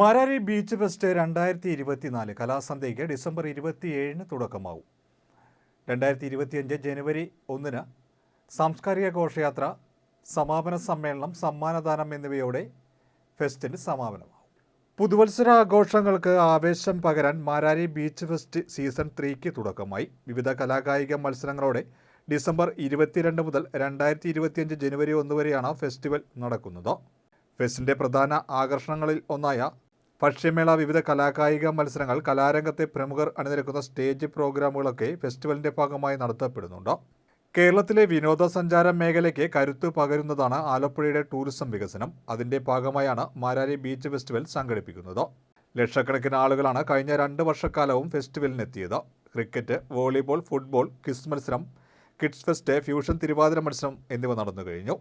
മരാരി beach fest രണ്ടായിരത്തി ഇരുപത്തിനാല് കലാസന്ധ്യയ്ക്ക് December ഇരുപത്തിയേഴിന് തുടക്കമാവും. രണ്ടായിരത്തി ഇരുപത്തിയഞ്ച് ജനുവരി ഒന്നിന് സാംസ്കാരിക ഘോഷയാത്ര സമാപന സമ്മേളനം സമ്മാനദാനം എന്നിവയോടെ ഫെസ്റ്റിന് സമാപനമാവും. പുതുവത്സര ആഘോഷങ്ങൾക്ക് ആവേശം പകരാൻ മാരാരി ബീച്ച് ഫെസ്റ്റ് സീസൺ ത്രീക്ക് തുടക്കമായി. വിവിധ കലാകായിക മത്സരങ്ങളോടെ ഡിസംബർ ഇരുപത്തിരണ്ട് മുതൽ രണ്ടായിരത്തി ഇരുപത്തിയഞ്ച് ജനുവരി ഒന്ന് വരെയാണ് ഫെസ്റ്റിവൽ നടക്കുന്നത്. ഫെസ്റ്റിന്റെ പ്രധാന ആകർഷണങ്ങളിൽ ഒന്നായ ഭക്ഷ്യമേള വിവിധ കലാകായിക മത്സരങ്ങൾ കലാരംഗത്തെ പ്രമുഖർ അണിനിരക്കുന്ന സ്റ്റേജ് പ്രോഗ്രാമുകളൊക്കെ ഫെസ്റ്റിവലിന്റെ ഭാഗമായി നടത്തപ്പെടുന്നുണ്ട്. കേരളത്തിലെ വിനോദസഞ്ചാര മേഖലയ്ക്ക് കരുത്ത് പകരുന്നതാണ് ആലപ്പുഴയുടെ ടൂറിസം വികസനം. അതിന്റെ ഭാഗമായാണ് മാരാരി ബീച്ച് ഫെസ്റ്റിവൽ സംഘടിപ്പിക്കുന്നത്. ലക്ഷക്കണക്കിന് ആളുകളാണ് കഴിഞ്ഞ രണ്ട് വർഷക്കാലവും ഫെസ്റ്റിവലിനെത്തിയത്. ക്രിക്കറ്റ് വോളിബോൾ ഫുട്ബോൾ ക്വിസ് മത്സരം കിഡ്സ് ഫെസ്റ്റ് ഫ്യൂഷൻ തിരുവാതിര മത്സരം എന്നിവ നടന്നു കഴിഞ്ഞു.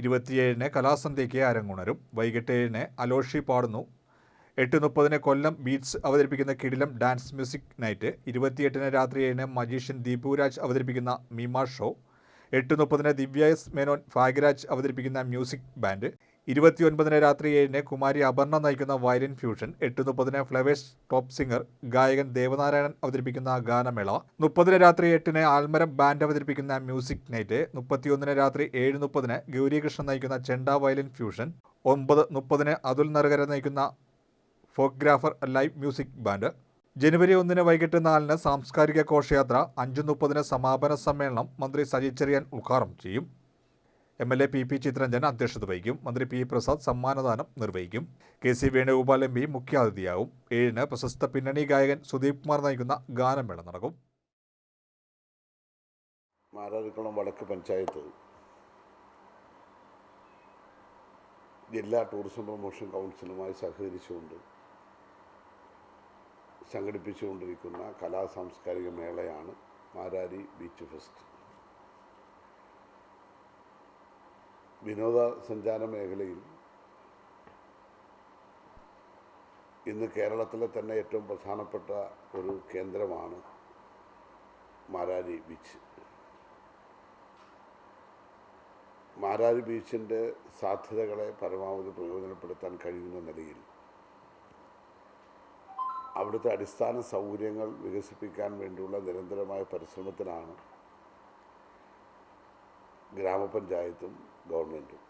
ഇരുപത്തിയേഴിന് കലാസന്ധ്യയ്ക്ക് അരങ്ങുണരും. വൈകിട്ട് ഏഴിന് അലോഷി പാടുന്നു. എട്ട് മുപ്പതിന് കൊല്ലം ബീറ്റ്സ് അവതരിപ്പിക്കുന്ന കിടിലം ഡാൻസ് മ്യൂസിക് നൈറ്റ്. ഇരുപത്തിയെട്ടിന് രാത്രി ഏഴിന് മജീഷ്യൻ ദീപുരാജ് അവതരിപ്പിക്കുന്ന മീമ ഷോ. എട്ട് മുപ്പതിന് ദിവ്യ എസ് മേനോൻ ഭാഗ്യരാജ് അവതരിപ്പിക്കുന്ന മ്യൂസിക് ബാൻഡ്. ഇരുപത്തിയൊൻപതിന് രാത്രി ഏഴിന് കുമാരി അപർണ നയിക്കുന്ന വയലിൻ ഫ്യൂഷൻ എട്ട് മുപ്പതിന് ഫ്ലവേഴ്സ് ടോപ്പ് സിംഗർ ഗായകൻ ദേവനാരായണൻ അവതരിപ്പിക്കുന്ന ഗാനമേള മുപ്പതിന് രാത്രി എട്ടിന് ആൽമരം ബാൻഡ് അവതരിപ്പിക്കുന്ന മ്യൂസിക് നൈറ്റ് മുപ്പത്തിയൊന്നിന് രാത്രി ഏഴ് മുപ്പതിന് ഗൗരികൃഷ്ണൻ നയിക്കുന്ന ചെണ്ട വയലിൻ ഫ്യൂഷൻ ഒമ്പത് മുപ്പതിന് അതുൽ നറുകര നയിക്കുന്ന ഫോഗ്രാഫർ ലൈവ് മ്യൂസിക് ബാൻഡ്. ജനുവരി ഒന്നിന് വൈകിട്ട് നാലിന് സാംസ്കാരിക ഘോഷയാത്ര അഞ്ചു മുപ്പതിന് സമാപന സമ്മേളനം മന്ത്രി സജി ചെറിയാൻ ഉദ്ഘാടനം ചെയ്യും. M L A P P Chithranjan അധ്യക്ഷത വഹിക്കും. മന്ത്രി പി പ്രസാദ് സമ്മാനദാനം നിർവഹിക്കും. K C Venugopal M P മുഖ്യാതിഥിയാവും. ഏഴിന് പ്രശസ്ത പിന്നണി ഗായകൻ സുദീപ് കുമാർ നയിക്കുന്ന ഗാനമേള നടക്കും. മാരാരിക്കുളം വടക്ക് പഞ്ചായത്ത് ജില്ലാ ടൂറിസം പ്രൊമോഷൻ കൗൺസിലുമായി സഹകരിച്ചുകൊണ്ട് സംഘടിപ്പിച്ചുകൊണ്ടിരിക്കുന്ന കലാ സാംസ്കാരിക മേളയാണ് മാരാരി ബീച്ച് ഫെസ്റ്റ്. വിനോദസഞ്ചാര മേഖലയിൽ ഇന്ന് കേരളത്തിലെ തന്നെ ഏറ്റവും പ്രധാനപ്പെട്ട ഒരു കേന്ദ്രമാണ് മാരാരി ബീച്ച്. മാരാരി ബീച്ചിന്റെ സാധ്യതകളെ പരമാവധി പ്രയോജനപ്പെടുത്താൻ കഴിയുന്ന നിലയിൽ അവിടുത്തെ അടിസ്ഥാന സൗകര്യങ്ങൾ വികസിപ്പിക്കാൻ വേണ്ടിയുള്ള നിരന്തരമായ പരിശ്രമത്തിനാണ് ഗ്രാമപഞ്ചായത്തും ഗവൺമെന്റും.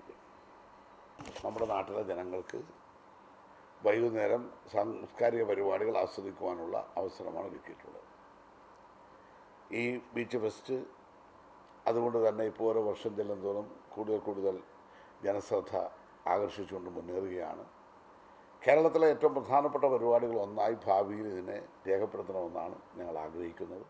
നമ്മുടെ നാട്ടിലെ ജനങ്ങൾക്ക് വൈകുന്നേരം സാംസ്കാരിക പരിപാടികൾ ആസ്വദിക്കുവാനുള്ള അവസരമാണ് ഒരുക്കിയിട്ടുള്ളത്. ഈ ബീച്ച് ഫെസ്റ്റ് അതുകൊണ്ട് തന്നെ ഇപ്പോൾ ഓരോ വർഷം ചെല്ലുന്തോറും കൂടുതൽ കൂടുതൽ ജനശ്രദ്ധ ആകർഷിച്ചുകൊണ്ട് മുന്നേറുകയാണ്. കേരളത്തിലെ ഏറ്റവും പ്രധാനപ്പെട്ട പരിപാടികൾ ഒന്നായി ഭാവിയിൽ ഇതിനെ രേഖപ്പെടുത്തണമെന്നാണ് ഞങ്ങൾ ആഗ്രഹിക്കുന്നത്.